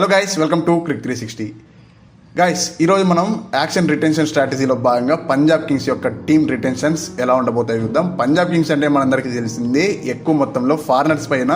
Hello guys welcome to cric three sixty guys ఈరోజు మనం auction retention స్ట్రాటజీలో భాగంగా పంజాబ్ కింగ్స్ యొక్క టీమ్ రిటెన్షన్స్ ఎలా ఉండబోతాయి చూద్దాం. పంజాబ్ కింగ్స్ అంటే మనందరికీ తెలిసిందే ఎక్కువ మొత్తంలో ఫారినర్స్ పైన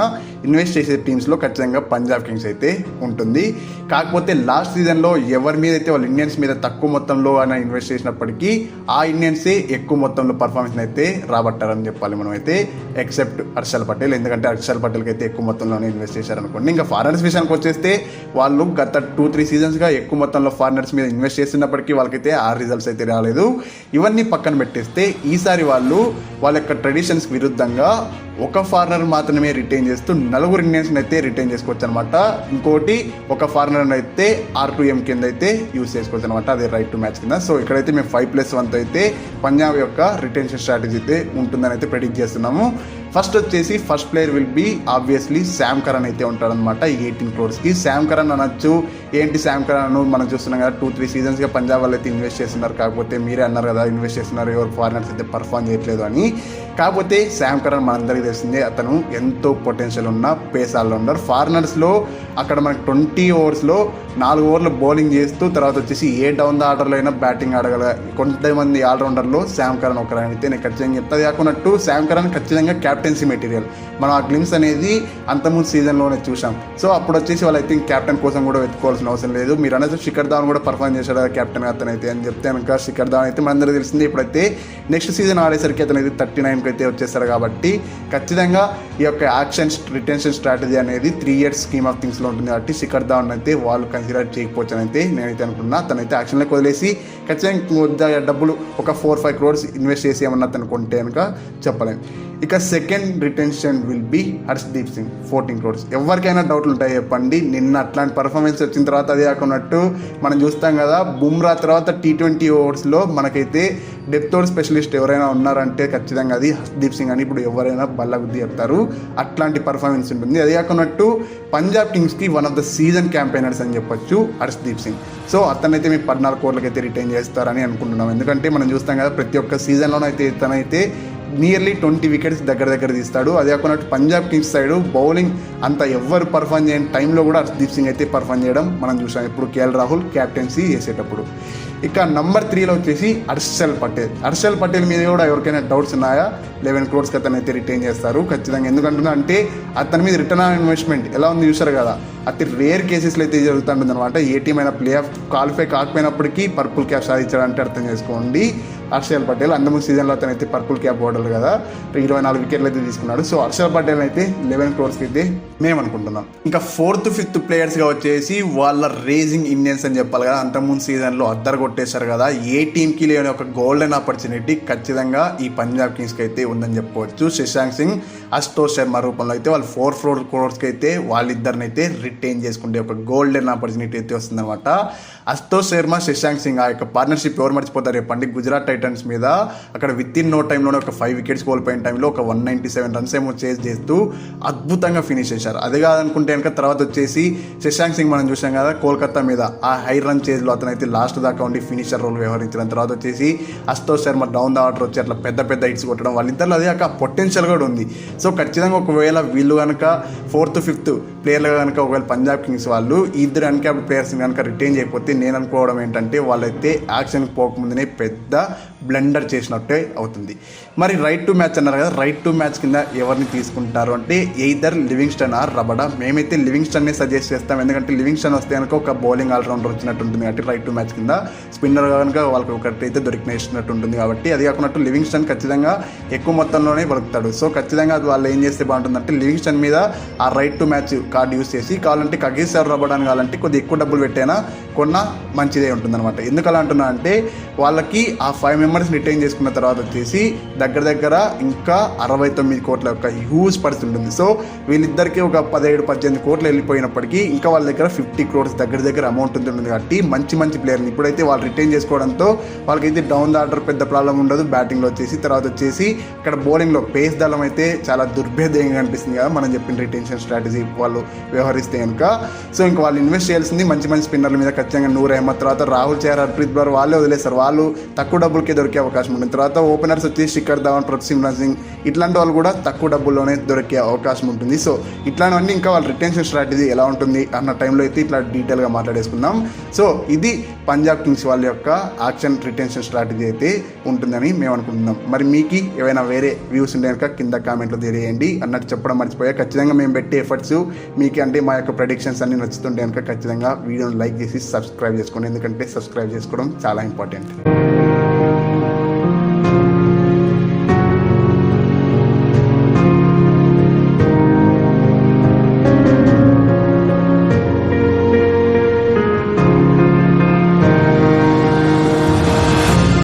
ఇన్వెస్ట్ చేసే టీమ్స్లో ఖచ్చితంగా పంజాబ్ కింగ్స్ అయితే ఉంటుంది. కాకపోతే లాస్ట్ సీజన్లో ఎవరి మీద అయితే వాళ్ళు ఇండియన్స్ మీద తక్కువ మొత్తంలో అయినా ఇన్వెస్ట్ చేసినప్పటికీ ఆ ఇండియన్సే ఎక్కువ మొత్తంలో పర్ఫార్మెన్స్ అయితే రాబట్టారని చెప్పాలి మనం అయితే ఎక్సెప్ట్ హర్షల్ పటేల్ ఎందుకంటే హర్షల్ పటేల్కి అయితే ఎక్కువ మొత్తంలోనే ఇన్వెస్ట్ చేశారనుకోండి. ఇంకా ఫారినర్స్ విషయానికి వచ్చేస్తే వాళ్ళు గత టూ త్రీ సీజన్స్గా ఎక్కువ మొత్తంలో ఫారినర్స్ మీద ఇన్వెస్ట్ చేసినప్పటికీ వాళ్ళకైతే ఆ రిజల్ట్స్ అయితే రాలేదు. ఇవన్నీ పక్కన పెట్టేస్తే ఈసారి వాళ్ళు వాళ్ళ యొక్క ట్రెడిషన్స్కి విరుద్ధంగా ఒక ఫారినర్ మాత్రమే రిటైన్ చేస్తూ నలుగురు ఇండియన్స్ని అయితే రిటైన్ చేసుకోవచ్చు అనమాట ఇంకోటి ఒక ఫారినర్ అయితే ఆర్ టు ఎం కింద అయితే యూస్ చేసుకోవచ్చు అనమాట అదే రైట్ టు మ్యాచ్ కింద. సో ఇక్కడైతే మేము ఫైవ్ ప్లస్ వన్తో అయితే పంజాబ్ యొక్క రిటెన్షన్ స్ట్రాటజీ అయితే ఉంటుందని అయితే ప్రెడిక్ట్ చేస్తున్నాము. ఫస్ట్ వచ్చేసి first player will be obviously Sam Curran అయితే ఉంటాడనమాట ఎయిటీన్ క్రోర్స్కి శామ్ కరణ్ అనొచ్చు. ఏంటి శామ్ కరణ్ మనం చూస్తున్నాం కదా టూ త్రీ సీజన్స్గా పంజాబ్ వాళ్ళు అయితే ఇన్వెస్ట్ చేస్తున్నారు. కాకపోతే మీరే అన్నారు కదా ఇన్వెస్ట్ చేస్తున్నారు. ఎవరు ఫారినర్స్ అయితే పర్ఫామ్ చేయట్లేదు అని. కాకపోతే శామ్ కరణ్ మనందరికీ తెలిసిందే అతను ఎంతో పొటెన్షియల్ ఉన్న పేస్ ఆల్రౌండర్ ఫారినర్స్లో అక్కడ మనకు ట్వంటీ ఓవర్స్లో నాలుగు ఓవర్లు బౌలింగ్ చేస్తూ తర్వాత వచ్చేసి ఏ డౌన్ ద ఆర్డర్లో అయినా బ్యాటింగ్ ఆడగల కొంతమంది ఆల్రౌండర్లో శామ్ కరణ్ ఒకరైతే నేను ఖచ్చితంగా చెప్తా కాకున్నట్టు శామ్ కరణ్ ఖచ్చితంగా క్యాప్టెన్సీ మెటీరియల్ మనం ఆ గ్లిమ్స్ అనేది అంతకుముందు సీజన్లోనే చూసాం సో అప్పుడు వచ్చేసి వాళ్ళు ఐ థింక్ క్యాప్టెన్ కోసం కూడా వెతుకోవాల్సిన అవసరం లేదు. మీరు అనేది శిఖర్ ధావన్ కూడా పర్ఫామ్ చేశాడు క్యాప్టెన్ అతను అయితే అని చెప్తే కనుక శిఖర్ ధావన్ అయితే మనందరికీ తెలిసింది. ఇప్పుడైతే నెక్స్ట్ సీజన్ ఆడేసరికి అతను అయితే థర్టీ నైన్కి అయితే వచ్చేస్తారు కాబట్టి ఖచ్చితంగా ఈ యొక్క యాక్షన్ రిటెన్షన్ స్ట్రాటజీ అనేది త్రీ ఇయర్స్ స్కీమ్ ఆఫ్ థింగ్స్లో ఉంటుంది కాబట్టి శిఖర్ ధావన్ అయితే వాళ్ళు కన్సిడర్ చేయకపోవచ్చు అయితే నేనైతే అనుకున్నా తనైతే యాక్షన్లోకి వదిలేసి ఖచ్చితంగా డబ్బులు ఒక ఫోర్ ఫైవ్ క్రోర్స్ ఇన్వెస్ట్ చేసి ఏమన్నా కొంటే కనుక చెప్పలేము ఇక second retention will be Harshdeep Singh fourteen crores ఎవరికైనా డౌట్లు ఉంటాయి చెప్పండి. నిన్న అట్లాంటి పర్ఫార్మెన్స్ వచ్చిన తర్వాత అదే కాకున్నట్టు మనం చూస్తాం కదా బుమ్రా తర్వాత టీ ట్వంటీ ఓవర్స్లో మనకైతే డెప్త్ స్పెషలిస్ట్ ఎవరైనా ఉన్నారంటే ఖచ్చితంగా అది హర్దీప్ సింగ్ అని ఇప్పుడు ఎవరైనా బల్ల బుద్ధి చెప్తారు. అట్లాంటి పర్ఫార్మెన్స్ ఉంటుంది. అదే కాకున్నట్టు Punjab కింగ్స్కి one of the season campaigners అని చెప్పొచ్చు హర్షదీప్ సింగ్. సో అతనైతే మీ పద్నాలుగు కోట్లకి అయితే రిటైన్ చేస్తారని అనుకుంటున్నాం. ఎందుకంటే మనం చూస్తాం కదా ప్రతి ఒక్క సీజన్లోనైతే తనైతే నియర్లీ ట్వంటీ వికెట్స్ దగ్గర దగ్గర తీస్తాడు. అదే కాకుండా పంజాబ్ కింగ్స్ సైడ్ బౌలింగ్ అంత ఎవ్వరు పర్ఫామ్ చేయని టైంలో కూడా హర్షదీప్ సింగ్ అయితే పర్ఫామ్ చేయడం మనం చూసాం. ఇప్పుడు కేఎల్ రాహుల్ క్యాప్టెన్సీ చేసేటప్పుడు. ఇక నంబర్ త్రీలో వచ్చేసి హర్షల్ పటేల్. హర్షల్ పటేల్ మీద కూడా ఎవరికైనా డౌట్స్ ఉన్నాయా? లెవెన్ క్రోర్స్కి అతను అయితే రిటైన్ చేస్తారు ఖచ్చితంగా. ఎందుకంటున్నా అంటే అతని మీద రిటర్న్ ఆన్ ఇన్వెస్ట్మెంట్ ఎలా ఉంది చూసారు కదా? అతి రేర్ కేసెస్లో అయితే జరుగుతుంటుంది అనమాట ఏ టీం అయినా ప్లే ఆఫ్ క్వాలిఫై కాకపోయినప్పటికీ పర్పుల్ క్యాప్ సాధించాడంటే అర్థం చేసుకోండి. హర్షల్ పటేల్ అందము సీజన్లో అతను అయితే పర్పుల్ క్యాప్ ఓడలు కదా. ఇరవై నాలుగు వికెట్లు అయితే తీసుకున్నాడు. సో హర్షల్ పటేల్ అయితే లెవెన్ క్రోర్స్కి అయితే మేము అనుకుంటున్నాం. ఇంకా ఫోర్త్ ఫిఫ్త్ ప్లేయర్స్గా వచ్చేసి వాళ్ళ రేజింగ్ ఇండియన్స్ అని చెప్పాలి కదా. అంతకుముందు సీజన్లో అద్దరు కొట్టేశారు కదా ఏ టీంకి లేని ఒక గోల్డెన్ ఆపర్చునిటీ ఖచ్చితంగా ఈ పంజాబ్ కింగ్స్కి అయితే ఉందని చెప్పుకోవచ్చు. శశాంక్ సింగ్ అష్టోష్ శర్మ రూపంలో అయితే వాళ్ళు ఫోర్ ఫోర్ క్రోర్స్కి అయితే వాళ్ళిద్దరిని అయితే రిటైన్ చేసుకుంటే ఒక గోల్డెన్ ఆపర్చునిటీ అయితే వస్తుందన్నమాట. అష్టోష్ శర్మ శశాంక్ సింగ్ ఆ యొక్క పార్ట్నర్షిప్ ఎవరు మర్చిపోతారు చెప్పండి? గుజరాత్ టైటన్స్ మీద అక్కడ విత్ ఇన్ నో టైంలోనే ఒక ఫైవ్ వికెట్స్ కోల్పోయిన టైంలో ఒక వన్ నైంటీ సెవెన్ రన్స్ ఏమో చేజ్ చేస్తూ అద్భుతంగా ఫినిష్ చేశారు. అదే కాదనుకుంటే కనుక తర్వాత వచ్చేసి శశాంక్ సింగ్ మనం చూసాం కదా కోల్కతా మీద ఆ హై రన్ చేజ్లో అతనైతే లాస్ట్ దాకా ఉండి ఫినిషర్ రోల్ వ్యవహరించడం తర్వాత వచ్చేసి అస్తో శర్మ డౌన్ ద ఆర్డర్ వచ్చి అట్లా పెద్ద పెద్ద హిట్స్ కొట్టడం వాళ్ళిద్దరిలో అదే ఒక పొటెన్షియల్ కూడా ఉంది. సో ఖచ్చితంగా ఒకవేళ వీళ్ళు కనుక ఫోర్త్ ఫిఫ్త్ ప్లేయర్లు కనుక ఒకవేళ పంజాబ్ కింగ్స్ వాళ్ళు ఇద్దరు అన్క్యాప్డ్ ప్లేయర్స్ కనుక రిటైన్ చేయకపోతే నేను అనుకోవడం ఏంటంటే వాళ్ళైతే యాక్షన్కి పోకముందునే పెద్ద బ్లెండర్ చేసినట్టే అవుతుంది. మరి రైట్ టు మ్యాచ్ అన్నారు కదా రైట్ టు మ్యాచ్ కింద ఎవరిని తీసుకుంటారు అంటే ఎయిదర్ లివింగ్స్టన్ ఆర్ రబడా మేమైతే లివింగ్స్టన్నే సజెస్ట్ చేస్తాం. ఎందుకంటే లివింగ్స్టన్ వస్తే కనుక ఒక బౌలింగ్ ఆల్రౌండర్ వచ్చినట్టు ఉంటుంది కాబట్టి రైట్ టు మ్యాచ్ కింద. స్పిన్నర్ కనుక వాళ్ళకి ఒకటి అయితే దొరికినట్టు ఉంటుంది కాబట్టి అది కాకుండా లివింగ్స్టన్ ఖచ్చితంగా ఎక్కువ మొత్తంలోనే బలుకుతాడు సో ఖచ్చితంగా అది వాళ్ళు ఏం చేస్తే బాగుంటుందంటే లివింగ్స్టన్ మీద ఆ right to match card use చేసి కావాలంటే కగేశ్వర్ రబడాన్ కావాలంటే కొద్దిగా ఎక్కువ డబ్బులు పెట్టైనా కొన్న మంచిదే ఉంటుందన్నమాట. ఎందుకు అలా అంటున్నా అంటే వాళ్ళకి ఆ ఫైవ్ మెంబర్స్ రిటైన్ చేసుకున్న తర్వాత వచ్చేసి దగ్గర దగ్గర ఇంకా అరవై తొమ్మిది కోట్ల యొక్క హ్యూజ్ పరిస్థితి ఉంటుంది సో వీళ్ళిద్దరికి ఒక పదిహేడు పద్దెనిమిది కోట్లు వెళ్ళిపోయినప్పటికీ ఇంకా వాళ్ళ దగ్గర ఫిఫ్టీ క్రోర్స్ దగ్గర దగ్గర అమౌంట్ ఉంటుంది కాబట్టి మంచి మంచి ప్లేయర్ని ఇప్పుడైతే వాళ్ళు రిటైన్ చేసుకోవడంతో వాళ్ళకైతే డౌన్ ద ఆర్డర్ పెద్ద ప్రాబ్లం ఉండదు. బ్యాటింగ్లో వచ్చేసి తర్వాత వచ్చేసి ఇక్కడ బౌలింగ్లో పేస్ దళం అయితే చాలా దుర్భేదంగా అనిపిస్తుంది కదా మనం చెప్పిన రిటెన్షన్ స్ట్రాటజీ వాళ్ళు వ్యవహరిస్తే కనుక. సో ఇంకా వాళ్ళు ఇన్వెస్ట్ చేయాల్సింది మంచి మంచి స్పిన్నర్ల మీద ఖచ్చితంగా నూర్ అహ్మద్ తర్వాత రాహుల్ చహర్ హర్ప్రీత్ బ్రర్ వాళ్ళే వదిలేస్తారు. వాళ్ళు తక్కువ డబ్బులకే దొరికే అవకాశం ఉంటుంది. తర్వాత ఓపెనర్స్ వచ్చి శిఖర్ ధవన్ ప్రొక్సిమ్రాజ్ సింగ్ ఇట్లాంటి వాళ్ళు కూడా తక్కువ డబ్బుల్లోనే దొరికే అవకాశం ఉంటుంది. సో ఇట్లాంటివన్నీ ఇంకా వాళ్ళ రిటెన్షన్ స్ట్రాటజీ ఎలా ఉంటుంది అన్న టైంలో అయితే ఇట్లా డీటెయిల్గా మాట్లాడేసుకుందాం. సో ఇది పంజాబ్ కింగ్స్ వాళ్ళ యొక్క యాక్షన్ రిటెన్షన్ స్ట్రాటజీ అయితే ఉంటుందని మేము అనుకుంటున్నాం. మరి మీకు ఏవైనా వేరే వ్యూస్ ఉంటే కనుక కింద కామెంట్లో తెలియజేయండి. అన్నట్టు చెప్పడం మర్చిపోయా. ఖచ్చితంగా మేము పెట్టే ఎఫర్ట్స్ మీకు అంటే మా యొక్క ప్రొడిక్షన్స్ అన్ని నచ్చుతుంటే కనుక ఖచ్చితంగా వీడియోని లైక్ చేసి సబ్స్క్రైబ్ చేసుకోండి. ఎందుకంటే సబ్స్క్రైబ్ చేసుకోవడం చాలా ఇంపార్టెంట్.